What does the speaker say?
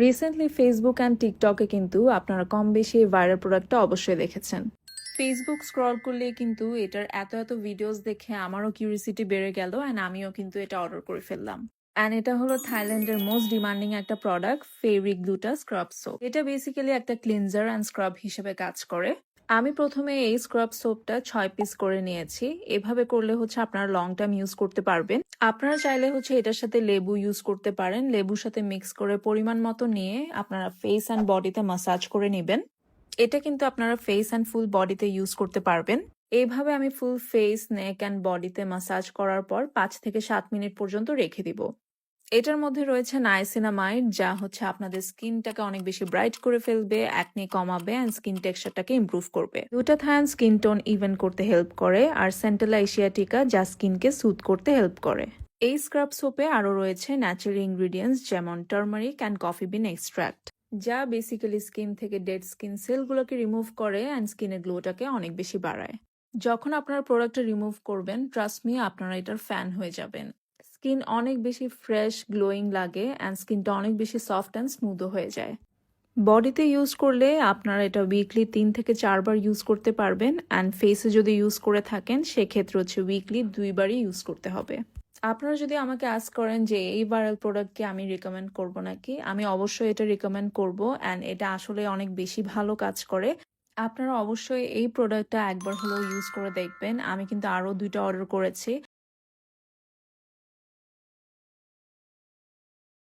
Recently Facebook and টিকটকে কিন্তু আপনারা কম বেশি এই ভাইরাল প্রোডাক্টটা অবশ্যই দেখেছেন। ফেসবুক স্ক্রল করলে কিন্তু এটার এত এত ভিডিওস দেখে আমারও কিউরিসিটি বেড়ে গেল অ্যান্ড আমিও কিন্তু এটা অর্ডার করে ফেললাম। অ্যান্ড এটা হলো থাইল্যান্ডের মোস্ট ডিমান্ডিং একটা product fabric gluta scrub soap এটা বেসিক্যালি একটা ক্লিনজার অ্যান্ড স্ক্রাব হিসেবে কাজ করে। আমি প্রথমে এই স্ক্রাব সোপটা ছয় পিস করে নিয়েছি। এভাবে করলে হচ্ছে আপনারা লং টাইম ইউজ করতে পারবেন। আপনারা চাইলে হচ্ছে এটার সাথে লেবু ইউজ করতে পারেন। লেবুর সাথে মিক্স করে পরিমাণ মতো নিয়ে আপনারা ফেস অ্যান্ড বডিতে মাসাজ করে নেবেন। এটা কিন্তু আপনারা ফেস অ্যান্ড ফুল বডিতে ইউজ করতে পারবেন। এইভাবে আমি ফুল ফেস নেক অ্যান্ড বডিতে মাসাজ করার পর পাঁচ থেকে সাত মিনিট পর্যন্ত রেখে দিব। এটার মধ্যে রয়েছে নাইসিনামাইড যা হচ্ছে আপনাদের স্কিনটাকে অনেক বেশি ব্রাইট করে ফেলবে অ্যাকনে কমাবে অ্যান্ড স্কিন টেক্সচারটাকে ইমপ্রুভ করবে। গ্লুটাথায়ন স্কিন টোন ইভেন করতে হেল্প করে, আর সেন্ট্রাল এশিয়াটিকা যা স্কিনকে সুথ করতে হেল্প করে। এই স্ক্রাব সোপে আরও রয়েছে ন্যাচারাল ইনগ্রিডিয়েন্টস যেমন turmeric and coffee bean extract যা বেসিক্যালি স্কিন থেকে ডেড স্কিন সেলগুলোকে রিমুভ করে অ্যান্ড স্কিনের গ্লোটাকে অনেক বেশি বাড়ায়। যখন আপনার প্রোডাক্টটা রিমুভ করবেন ট্রাস্ট মি আপনারা এটার ফ্যান হয়ে যাবেন। স্কিন অনেক বেশি ফ্রেশ গ্লোয়িং লাগে অ্যান্ড স্কিনটা অনেক বেশি সফট অ্যান্ড স্মুথও হয়ে যায়। বডিতে ইউজ করলে আপনারা এটা উইকলি তিন থেকে চারবার ইউজ করতে পারবেন অ্যান্ড ফেসে যদি ইউজ করে থাকেন, সেক্ষেত্রে হচ্ছে উইকলি দুইবারই ইউজ করতে হবে। আপনারা যদি আমাকে আস করেন যে, এই ভাইরাল প্রোডাক্টকে আমি রিকমেন্ড করব নাকি? আমি অবশ্যই এটা রিকমেন্ড করব অ্যান্ড এটা আসলে অনেক বেশি ভালো কাজ করে। আপনারা অবশ্যই এই প্রোডাক্টটা একবার হলেও ইউজ করে দেখবেন। আমি কিন্তু আরও দুইটা অর্ডার করেছি।